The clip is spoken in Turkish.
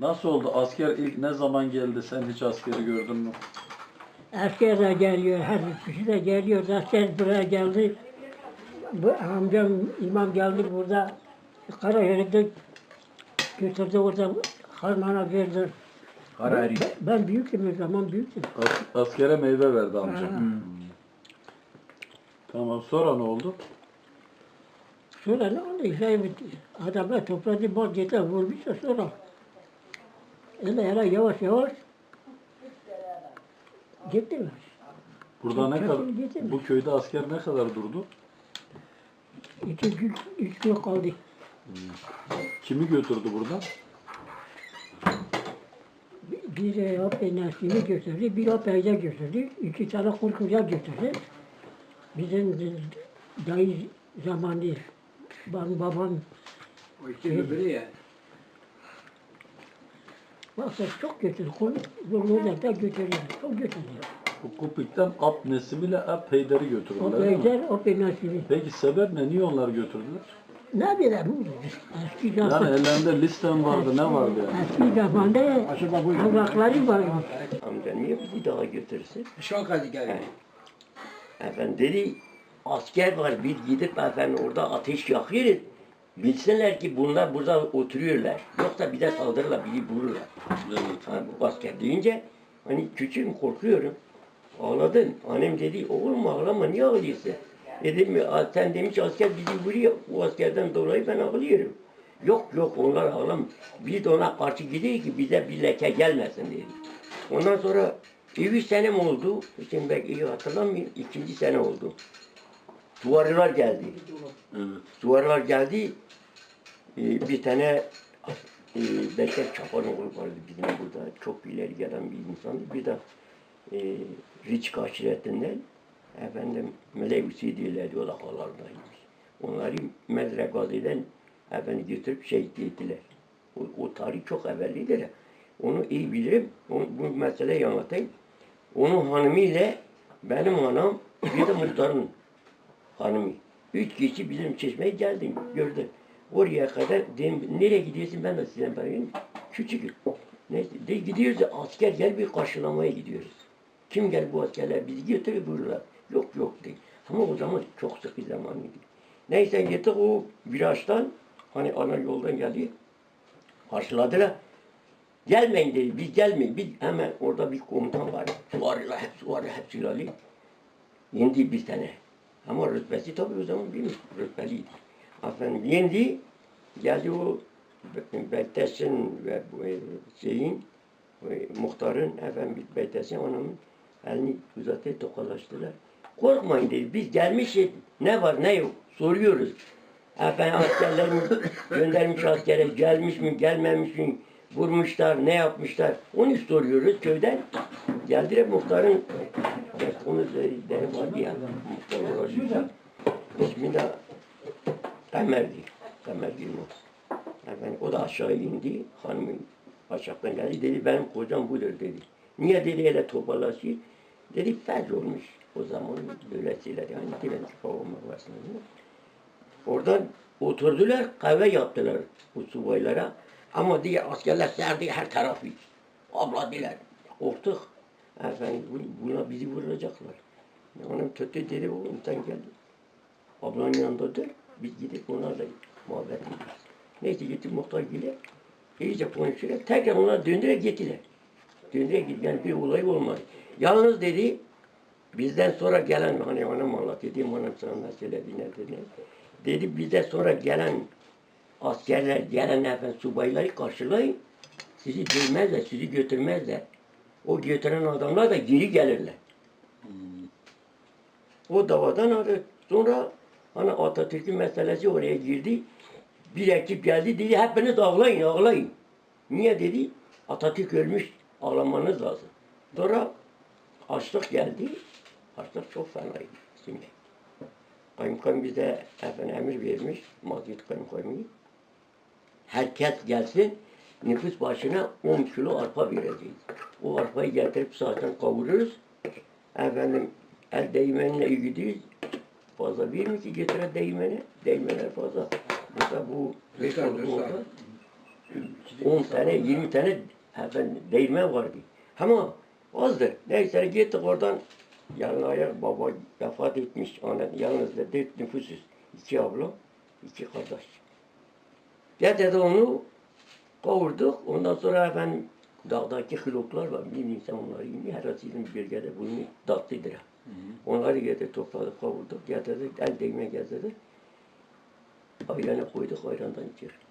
Nasıl oldu? Asker ilk ne zaman geldi? Sen hiç askeri gördün mü? Asker de geliyor, her kişi de geliyor. Asker buraya geldi. Bu amcam, imam geldi burada. Karayelek'te götürdü orada harmana verdi. Harari. Ben, ben büyüktüm o zaman büyüktüm. As- askere meyve verdi amca. Ha. Tamam sonra ne oldu? Sonra ne oldu? Şey, adamlar topladı, bol getir vurmuşsa sonra. Öyle öyle yavaş yavaş gittiler. Burada ne kadar getirmiş. bu köyde asker ne kadar durdu? İki gün, üç gün kaldı. Kimi götürdü buradan? Bir e, Apey Nesli'ni götürdü, bir Apey'de götürdü, iki tane Kurku'ya götürdü. Bizim dayı zamanı, babam, O iki biri ya. Varsa çok götürdü, Kurku'ya da götürdü, çok götürdü. Bu Kupik'ten Ap Nesim ile Ap Heyder'i götürdüler değil mi? Apey Nesli'ni. Peki sebep ne? Niye onları götürdüler? Ne bileyim, eski Yani zaman, ellerinde listem vardı, ne vardı yani? eski zamanda evrakları var. Amca niye bizi daha götürsün? Şok hadi gel. Efendim dedi asker var biz gidip efendim orada ateş yakıyoruz. Bilsinler ki bunlar burada oturuyorlar. Yoksa bize saldırırlar, bizi vururlar. Ha, bu asker deyince hani küçüğüm korkuyorum. Ağladım. Annem dedi oğlum ağlama niye ağlıyorsun? Dedim "Aa, sen demiş asker bizi vuruyor. Bu askerden dolayı ben ağlıyorum. Yok yok onlar ağlam. Biz de ona karşı gidiyor ki bize bir leke gelmesin dedi. Ondan sonra bir üç sene mi oldu? Şimdi ben iyi hatırlamıyorum. İkinci sene oldu. Duvarlar geldi. Evet. Duvarlar geldi. Ee, bir tane e, Beşer Çapanoğlu vardı bizim burada. Çok ileri gelen bir insandı. Bir de e, Riçk aşiretinden efendim Melevsi diyorlardı. O da halardaymış. Onları Medre Gazi'den efendim götürüp şehit ettiler. O, o tarih çok evvellidir. Onu iyi bilirim. Onu, bu meseleyi anlatayım. Onun hanımı ile benim hanım bir de muhtarın hanımı. Üç kişi bizim çeşmeye geldim, gördüm. Oraya kadar dedim, nereye gidiyorsun ben de sizden bakayım. Küçük. Neyse, de gidiyoruz asker gel bir karşılamaya gidiyoruz. Kim gel bu askerler bizi götürüp vururlar. Yok yok değil. Ama o zaman çok sıkı zamanıydı. Neyse gittik o virajdan hani ana yoldan geldi. Karşıladılar. Gelmeyin dedi. Biz gelmeyin. Biz hemen orada bir komutan var. Suvarıyla hep suvarı hep silahlı. Yendi bir tane. Ama rütbesi tabii o zaman bir rütbeliydi. Efendim yendi. Geldi o Be- Bektaş'ın ve e, şeyin e, muhtarın efendim Bektaş'ın anamın elini uzatıp tokalaştılar. Korkmayın dedi. Biz gelmişiz. Ne var ne yok soruyoruz. Efendim askerler mi göndermiş askere gelmiş mi gelmemiş mi vurmuşlar ne yapmışlar onu soruyoruz köyden. Geldiler muhtarın onu deri vardı ya muhtar uğraşıyorsa ismi de Kamerdi. Kamer Gülmez. Efendim, o da aşağı indi. Hanımı aşağıdan geldi. Dedi benim kocam budur dedi. Niye dedi hele toparlaşıyor? Dedi felç olmuş. O zaman böylesiyle yani direnç olmak var. Oradan oturdular, kahve yaptılar bu subaylara. Ama diye askerler serdi her tarafı. Abla diler. Korktuk. Efendim bu- buna bizi vuracaklar. Onun tuttu dedi oğlum sen gel. Ablanın yanında dur. Biz gidip onlarla muhabbet ediyoruz. Neyse gittik muhtar gile. İyice konuşuyorlar. Tekrar onlar döndüre gittiler. Döndüre gitti. Yani bir olay olmadı. Yalnız dedi bizden sonra gelen hani hanım anlatıyor. Dedim hanım sana söyledi ne dedi. Dedi bizden sonra gelen askerler, gelen efendim subayları karşılayın. Sizi dövmezler, sizi götürmezler. O götüren adamlar da geri gelirler. O davadan adı. Sonra hani Atatürk'ün meselesi oraya girdi. Bir ekip geldi dedi hepiniz ağlayın ağlayın. Niye dedi? Atatürk ölmüş ağlamanız lazım. Sonra açlık geldi. Açlık çok fenaydı şimdi. Kaymakam bize efendim emir vermiş. Maziyet kaymakamı. Herkes gelsin nüfus başına 10 kilo arpa vereceğiz. O arpayı getirip zaten kavururuz. Efendim el değmenine gidiyoruz. Fazla bir mi ki getire değmeni? Değmenler fazla. Mesela bu beş Rüzgar, oldu rüzgar. orada. 10 tane, 20 tane efendim, değirmen vardı. Ama azdır. Neyse gittik oradan yarın ayak baba vefat etmiş. Ana, yalnız da dört nüfusuz. İki abla, iki kardeş. Getirdi onu kavurduk. Ondan sonra efendim dağdaki hıloklar var. Bir insan onları yine her sizin bölgede bunu tatlıdır. Onları getirdik, topladık, kavurduk, getirdik, el değme getirdik. Ayrana koyduk, ayrandan içiyoruz.